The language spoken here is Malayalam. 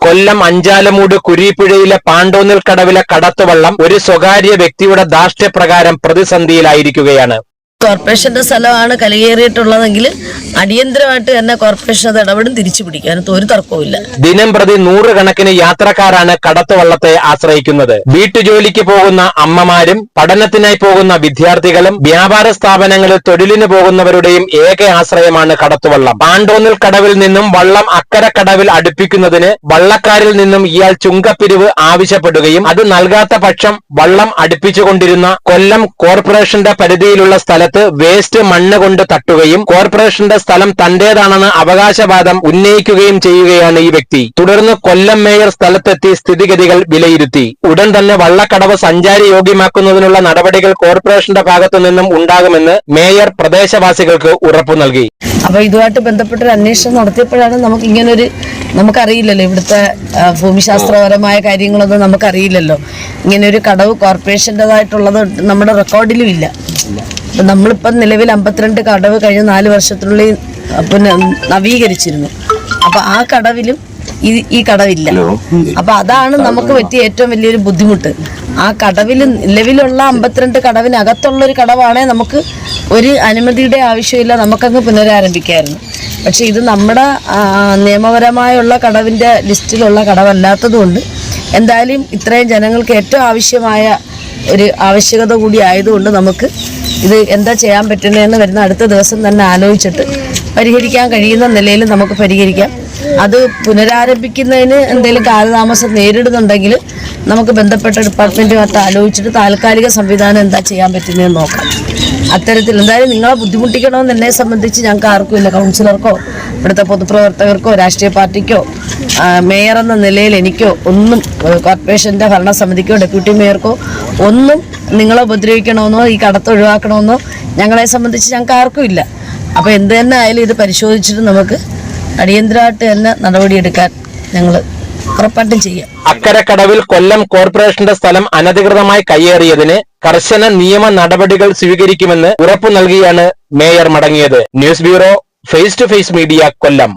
കൊല്ലം അഞ്ചാലമൂട് കുരീപ്പുഴയിലെ പാണ്ടോന്നിൽ കടവിലെ കടത്തുവള്ളം ഒരു സ്വകാര്യ വ്യക്തിയുടെ ധാർഷ്ട്യപ്രകാരം പ്രതിസന്ധിയിലായിരിക്കുകയാണ്. കോർപ്പറേഷന്റെ സ്ഥലമാണ് കലകേറിയിട്ടുള്ളതെങ്കിൽ അടിയന്തരമായിട്ട് തന്നെ കോർപ്പറേഷൻ അത് ഇടപെടും തിരിച്ചു പിടിക്കും. അതിനകത്ത് ഒരു തർക്കവും ദിനം പ്രതി നൂറുകണക്കിന് യാത്രക്കാരാണ് കടത്തുവള്ളത്തെ ആശ്രയിക്കുന്നത്. വീട്ടുജോലിക്ക് പോകുന്ന അമ്മമാരും പഠനത്തിനായി പോകുന്ന വിദ്യാർത്ഥികളും വ്യാപാര സ്ഥാപനങ്ങളിൽ തൊഴിലിന് പോകുന്നവരുടെയും ഏക ആശ്രയമാണ് കടത്തുവള്ളം. പാണ്ടോന്നിൽ കടവിൽ നിന്നും വള്ളം അക്കരെ കടവിൽ അടുപ്പിക്കുന്നതിന് വള്ളക്കാരിൽ നിന്നും ഇയാൾ ചുങ്കപ്പിരിവ് ആവശ്യപ്പെടുകയും അത് നൽകാത്ത പക്ഷം വള്ളം അടുപ്പിച്ചുകൊണ്ടിരുന്ന കൊല്ലം കോർപ്പറേഷന്റെ പരിധിയിലുള്ള സ്ഥലത്ത് വേസ്റ്റ് മണ്ണ് കൊണ്ട് തട്ടുകയും കോർപ്പറേഷന്റെ സ്ഥലം തന്റേതാണെന്ന് അവകാശവാദം ഉന്നയിക്കുകയും ചെയ്യുകയാണ് ഈ വ്യക്തി. തുടർന്ന് കൊല്ലം മേയർ സ്ഥലത്തെത്തി സ്ഥിതിഗതികൾ വിലയിരുത്തി. ഉടൻ തന്നെ വള്ളക്കടവ് സഞ്ചാരി യോഗ്യമാക്കുന്നതിനുള്ള നടപടികൾ കോർപ്പറേഷന്റെ ഭാഗത്തു നിന്നും ഉണ്ടാകുമെന്ന് മേയർ പ്രദേശവാസികൾക്ക് ഉറപ്പു നൽകി. അപ്പൊ ഇതുമായിട്ട് ബന്ധപ്പെട്ട ഒരു അന്വേഷണം നടത്തിയപ്പോഴാണ് നമുക്ക് ഇങ്ങനൊരു നമുക്കറിയില്ലല്ലോ ഇവിടുത്തെ ഭൂമിശാസ്ത്രപരമായ കാര്യങ്ങളൊന്നും നമുക്കറിയില്ലല്ലോ. ഇങ്ങനെ ഒരു കടവ് കോർപ്പറേഷന്റെതായിട്ടുള്ളത് നമ്മുടെ റെക്കോർഡിലും ഇല്ല. നമ്മളിപ്പം നിലവിൽ അമ്പത്തിരണ്ട് കടവ് കഴിഞ്ഞ നാല് വർഷത്തിനുള്ളിൽ പിന്നെ നവീകരിച്ചിരുന്നു. അപ്പൊ ആ കടവിലും ഈ ഈ കടവില്ല. അപ്പൊ അതാണ് നമുക്ക് പറ്റിയ ഏറ്റവും വലിയൊരു ബുദ്ധിമുട്ട്. ആ കടവിൽ നിലവിലുള്ള അമ്പത്തിരണ്ട് കടവിനകത്തുള്ള ഒരു കടവാണേ നമുക്ക് ഒരു അനുമതിയുടെ ആവശ്യമില്ല നമുക്കങ്ങ് പുനരാരംഭിക്കായിരുന്നു. പക്ഷെ ഇത് നമ്മുടെ നിയമപരമായുള്ള കടവിന്റെ ലിസ്റ്റിലുള്ള കടവല്ലാത്തതുകൊണ്ട് എന്തായാലും ഇത്രയും ജനങ്ങൾക്ക് ഏറ്റവും ആവശ്യമായ ഒരു ആവശ്യകത കൂടി ആയതുകൊണ്ട് നമുക്ക് ഇത് എന്താ ചെയ്യാൻ പറ്റുന്നതെന്ന് വരുന്ന അടുത്ത ദിവസം തന്നെ ആലോചിച്ചിട്ട് പരിഹരിക്കാൻ കഴിയുന്ന നിലയിൽ നമുക്ക് പരിഹരിക്കാം. അത് പുനരാരംഭിക്കുന്നതിന് എന്തെങ്കിലും കാലതാമസം നേരിടുന്നുണ്ടെങ്കിൽ നമുക്ക് ബന്ധപ്പെട്ട ഡിപ്പാർട്ട്മെന്റുമായിട്ട് ആലോചിച്ചിട്ട് താൽക്കാലിക സംവിധാനം എന്താ ചെയ്യാൻ പറ്റുന്നതെന്ന് നോക്കാം. അത്തരത്തിൽ എന്തായാലും നിങ്ങളെ ബുദ്ധിമുട്ടിക്കണമെന്ന് എന്നെ സംബന്ധിച്ച് ഞങ്ങൾക്ക് ആർക്കും ഇല്ല. കൗൺസിലർക്കോ ഇവിടുത്തെ പൊതുപ്രവർത്തകർക്കോ രാഷ്ട്രീയ പാർട്ടിക്കോ മേയർ എന്ന നിലയിൽ എനിക്കോ ഒന്നും കോർപ്പറേഷന്റെ ഭരണസമിതിക്കോ ഡെപ്യൂട്ടി മേയർക്കോ ഒന്നും നിങ്ങളെ ഉപദ്രവിക്കണമെന്നോ ഈ കടത്ത് ഒഴിവാക്കണമെന്നോ ഞങ്ങളെ സംബന്ധിച്ച് ഞങ്ങൾക്ക് ആർക്കും ഇല്ല. അപ്പോൾ എന്ത് തന്നെ ആയാലും ഇത് പരിശോധിച്ചിട്ട് നമുക്ക് അടിയന്തരമായിട്ട് തന്നെ നടപടിയെടുക്കാൻ ഞങ്ങൾ ഉറപ്പായിട്ടും ചെയ്യാം. അക്കരക്കടവിൽ കൊല്ലം കോർപ്പറേഷന്റെ സ്ഥലം അനധികൃതമായി കയ്യേറിയതിന് കർശന നിയമ നടപടികൾ സ്വീകരിക്കുമെന്ന് ഉറപ്പു നൽകിയാണ് മേയർ മടങ്ങിയത്. News bureau face to face media Kollam.